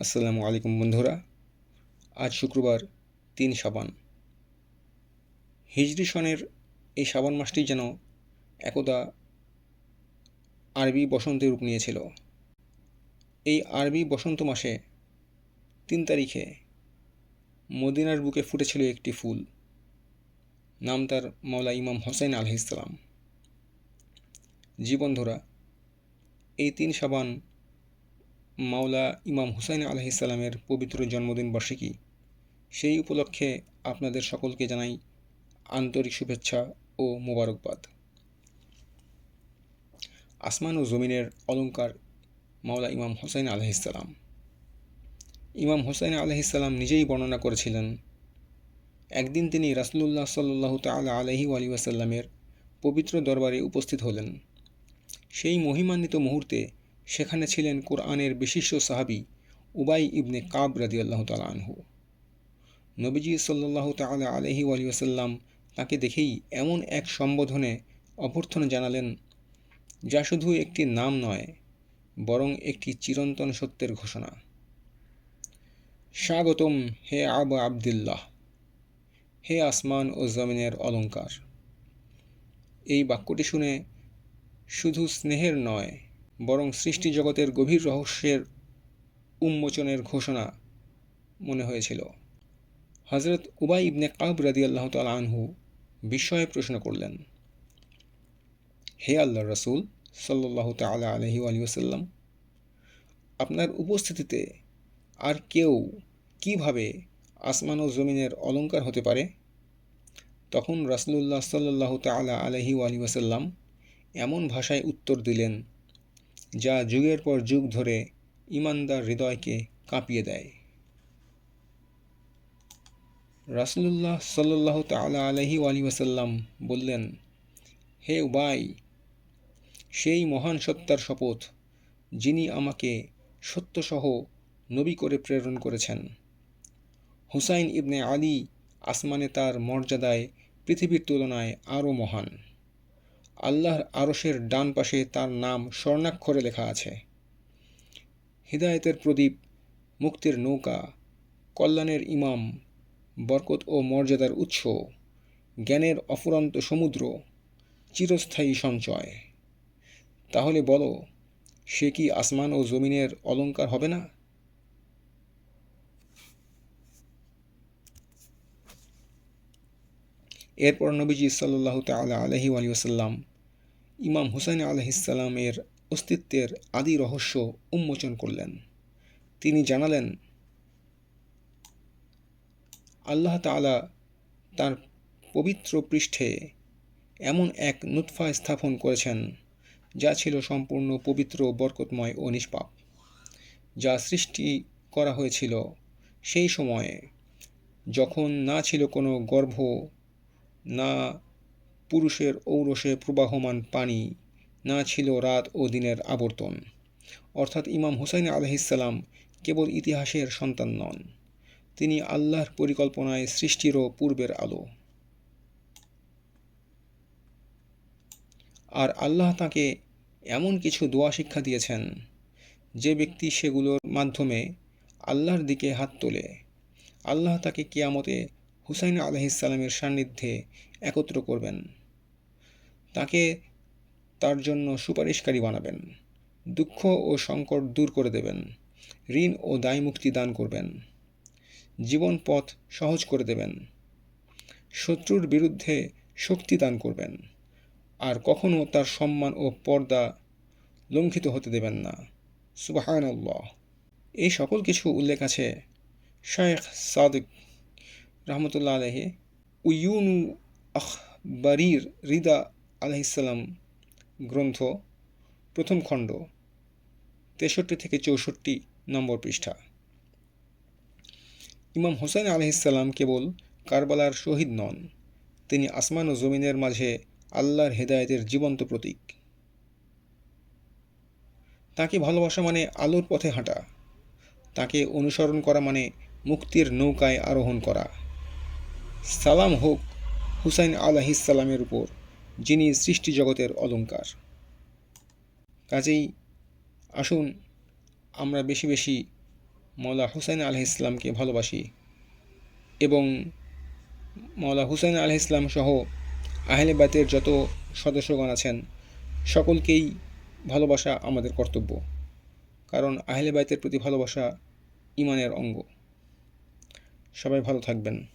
আসসালামু আলাইকুম বন্ধুরা, আজ শুক্রবার তিন সাবান। হিজরি সনের এই সাবান মাসটি যেন একদা আরবি বসন্তের রূপ নিয়েছিল। এই আরবি বসন্ত মাসে তিন তারিখে মদিনার বুকে ফুটেছিল একটি ফুল, নাম তার মাওলা ইমাম হোসেন আলহ ইসলাম জি বন্ধুরা, এই তিন সাবান মাওলা ইমাম হুসাইন আলহিসাল্লামের পবিত্র জন্মদিন বার্ষিকী। সেই উপলক্ষে আপনাদের সকলকে জানাই আন্তরিক শুভেচ্ছা ও মোবারকবাদ। আসমান ও জমিনের অলঙ্কার মাওলা ইমাম হোসাইন আলহিসাল্লাম ইমাম হোসাইন আলহিসাল্লাম নিজেই বর্ণনা করেছিলেন, একদিন তিনি রাসলুল্লাহ সাল্লাহ তালা আলহি আলী ওয়াসাল্লামের পবিত্র দরবারে উপস্থিত হলেন। সেই মহিমান্বিত মুহূর্তে সেখানে ছিলেন কোরআনের বিশিষ্ট সাহাবি উবাই ইবনে কাব রাদি আল্লাহ তালা আনহু। নবীজি সাল্লাহ তালা আলহি আলী ওসাল্লাম তাকে দেখেই এমন এক সম্বোধনে অভ্যর্থনা জানালেন, যা শুধু একটি নাম নয়, বরং একটি চিরন্তন সত্যের ঘোষণা। স্বাগতম হে আব আবদুল্লাহ, হে আসমান ও জমিনের অলঙ্কার এই বাক্যটি শুনে শুধু স্নেহের নয় বরং সৃষ্টি জগতের গভীর রহস্যের উন্মোচনের ঘোষণা মনে হয়েছিল। হজরত উবাই ইবনে কাব রাদি আল্লাহ আনহু বিস্ময়ে প্রশ্ন করলেন, হে আল্লাহ রসুল সাল্লাহ তালা আলহি আলী ওসাল্লাম আপনার উপস্থিতিতে আর কেউ কীভাবে আসমান ও জমিনের অলঙ্কার হতে পারে? তখন রাসলুল্লাহ সাল্লাহ তালা আলহি আলী ওসাল্লাম এমন ভাষায় উত্তর দিলেন যা যুগের পর যুগ ধরে ইমানদার হৃদয়কে কাঁপিয়ে দেয়। রাসলুল্লাহ সাল্লাহ তালা আলহি আলী ওয়াসাল্লাম বললেন, হে উবাই, সেই মহান সত্তার শপথ যিনি আমাকে সত্যসহ নবী করে প্রেরণ করেছেন। হুসাইন ইবনে আলী আসমানে তার মর্যাদায় পৃথিবীর তুলনায় আরও মহান। আল্লাহর আরসের ডান পাশে তার নাম স্বর্ণাক্ষরে লেখা আছে। হৃদায়তের প্রদীপ, মুক্তির নৌকা, কল্যাণের ইমাম, বরকত ও মর্যাদার উৎস, জ্ঞানের অফুরন্ত সমুদ্র, চিরস্থায়ী সঞ্চয়। তাহলে বলো, সে কি আসমান ও জমিনের অলঙ্কার হবে না? এরপর নবীজি সাল্লাহ তালা আলহি আলী ওসাল্লাম ইমাম হুসাইন আলহিসাল্লামের অস্তিত্বের আদি রহস্য উন্মোচন করলেন। তিনি জানালেন, আল্লাহ তালা তার পবিত্র পৃষ্ঠে এমন এক নুৎফা স্থাপন করেছেন যা ছিল সম্পূর্ণ পবিত্র, বরকতময় ও নিষ্পাপ। যা সৃষ্টি করা হয়েছিল সেই সময়ে, যখন না ছিল কোনো গর্ভ না পুরুষের ঔরসে প্রবাহমান পানি, না ছিল রাত ও দিনের আবর্তন। অর্থাৎ ইমাম হুসাইন আলহিসাল্লাম কেবল ইতিহাসের সন্তান নন, তিনি আল্লাহর পরিকল্পনায় সৃষ্টিরও পূর্বের আলো। আর আল্লাহ তাকে এমন কিছু দোয়া শিক্ষা দিয়েছেন, যে ব্যক্তি সেগুলোর মাধ্যমে আল্লাহর দিকে হাত তোলে। আল্লাহ তাকে কিয়ামতে হুসাইন আলহিসাল্লামের সান্নিধ্যে একত্র করবেন। তাকে তার জন্য সুপারিশকারী বানাবেন। দুঃখ ও সংকট দূর করে দেবেন। ঋণ ও দায় মুক্তি দান করবেন। জীবন পথ সহজ করে দেবেন। শত্রুর বিরুদ্ধে শক্তি দান করবেন। আর কখনও তার সম্মান ও পর্দা লঙ্ঘিত হতে দেবেন না। আল্লাহ এই সকল কিছু উল্লেখ আছে শেখ সাদিক রহমতুল্লাহ আলহে উইউনু আখবারির রিদা আলহিসাল্লাম গ্রন্থ, প্রথম খণ্ড, তেষট্টি থেকে চৌষট্টি নম্বর পৃষ্ঠা। ইমাম হোসেন আলহিসাল্লাম কেবল কারবালার শহীদ নন, তিনি আসমান ও জমিনের মাঝে আল্লাহর হেদায়তের জীবন্ত প্রতীক। তাকে ভালোবাসা মানে আলোর পথে হাঁটা, তাকে অনুসরণ করা মানে মুক্তির নৌকায় আরোহণ করা। সালাম হোক হুসাইন আলাহিসাল্লামের উপর, যিনি সৃষ্টি জগতের অলঙ্কার কাজেই আসুন আমরা বেশি বেশি মৌলা হুসাইন আলহ ইসলামকে ভালোবাসি এবং মৌলা হুসাইন আলহ ইসলাম সহ আহলে বাতের যত সদস্যগণ আছেন, সকলকেই ভালোবাসা আমাদের কর্তব্য, কারণ আহলে বাইতের প্রতি ভালোবাসা ইমানের অঙ্গ। সবাই ভালো থাকবেন।